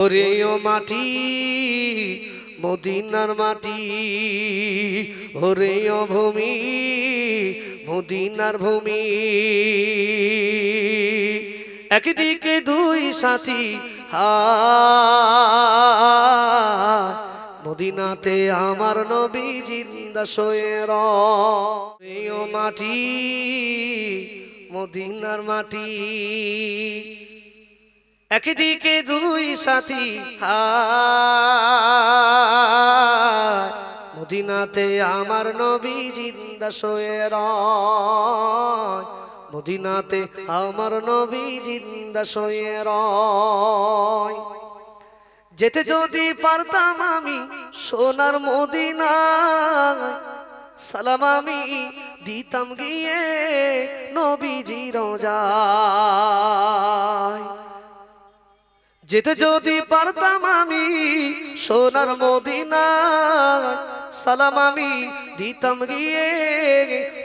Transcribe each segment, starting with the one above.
ওরে ও মাটি, মদিনার মাটি, ওরে ও ভূমি, মদিনার ভূমি। একদিকে দুই সাথী, হা, মদিনাতে আমার নবী জিন্দা শোয়ে রে। ও মাটি, মদিনার মাটি একদিকে দুই সাথী মদিনাতে আমার নবী জিন্দা শোয়ে মদিনাতে আমার নবী জিন্দা শোয়ে যেতে যদি পারতাম আমি সোনার মদিনায়, সালাম আমি দিতাম গিয়ে নবীজি রোজায়। যেতে যদি পারতাম আমি সোনার মদিনা সালাম আমি দিতাম গিয়ে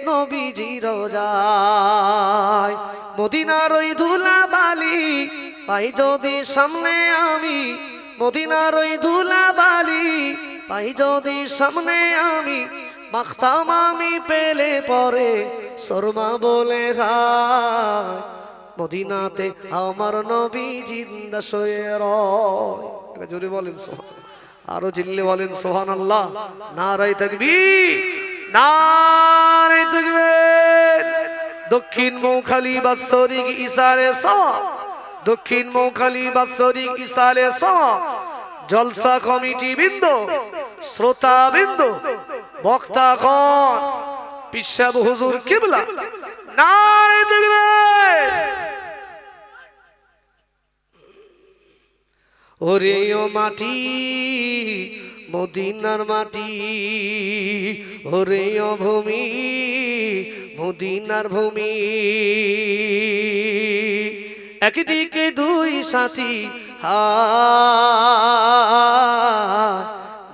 নবীজি রোজায়। মদিনার ওই ধুলা বালি পাই যদি সামনে আমি, মদিনার ওই ধুলা বালি পাই যদি সামনে আমি, মাখতাম আমি পেলে পরে শর্মা বলে হায়। মদিনাতে আমার নবী জিন্দা শোয়ে রয়। জোরে বলেন আরও জিল্লে বলেন সোহান আল্লাহ নারাই থাকবি নারাই থাকবে দক্ষিণ মৌখালি বাৎসরিক ইসারে সওয়া দক্ষিণ মৌখালি বাৎসরিক ইসারে সওয়া জলসা কমিটি বৃন্দ, শ্রোতা বৃন্দ, বক্তা পিসাব হুজুর কিবলা। নারে দেখবে ওরে ও মাটি, মদিনার মাটি, ওরে ও ভূমি, মদিনার ভূমি। একদিকে দুই সাথী, হা,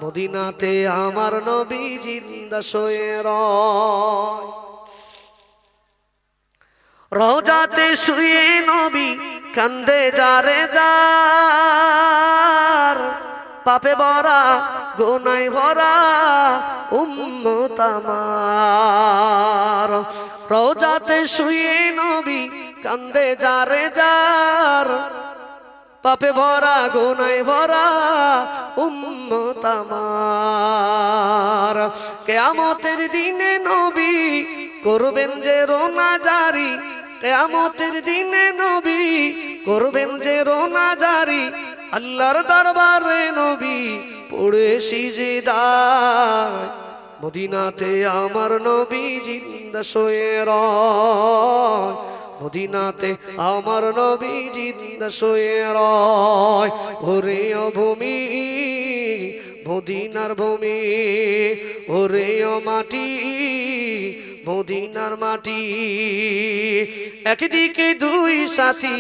মদিনাতে আমার নবী জিন্দা শোয়ে রয়। রোজাতে শুয়ে নবী কান্দে যারে যার। পাপে ভরা গোনাই ভরা উম্মত আমার। রোজাতে শুয়ে নবী কান্দে যারে যার। পাপে ভরা গোনাই ভরা উম্মত আমার। কেয়ামতের দিনে নবী করবেন যে রোনা জারি কেয়ামতের দিনে নবী করবেন যে রোনা জারি আল্লাহর দরবারে নবী পড়ে সিজদায় মদিনাতে আমার নবী জিন্দা শোয়ে রয়। মদিনাতে আমার নবী জিন্দা শোয়ে রয়। ভূমি মদিনার ভূমি, ওরে ও মাটি, মদিনার মাটি। একদিকে দুই সাথী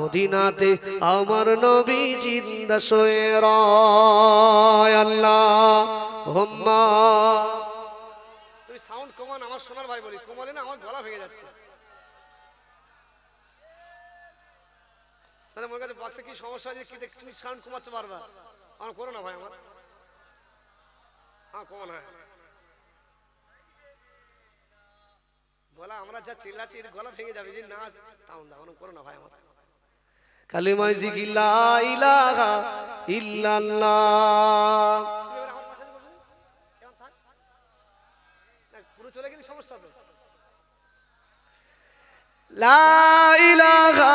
মদিনাতে আমার নবী জিন্দা শোয়ে রয় আল্লাহ। হোম্মা। তুমি সাউন্ড কমান, আমার সোনার ভাই বলি। কমালে না, আমার গলা ভেঙে যাচ্ছে। তাহলে আমার কাছে বাক্সে কি সমস্যা আছে কি তুমি সাউন্ড কমাতে পারবা? আমার করো না ভাই আমার। হ্যাঁ কমান হয়। গলা আমরা যা চিল্লাচ্ছি গলা ভেঙে যাবে যে না তাও না আমার করো না ভাই আমার। কালিমায় জিকি লা ইলাহা ইল্লাল্লাহ। পুরো চলে গেলে সমস্যা হবে। লা ইলাহা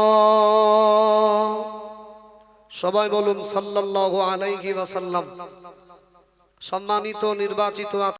সবাই বলুন সাল্লাহ আলাইহি ওয়াসাল্লাম। সম্মানিত নির্বাচিত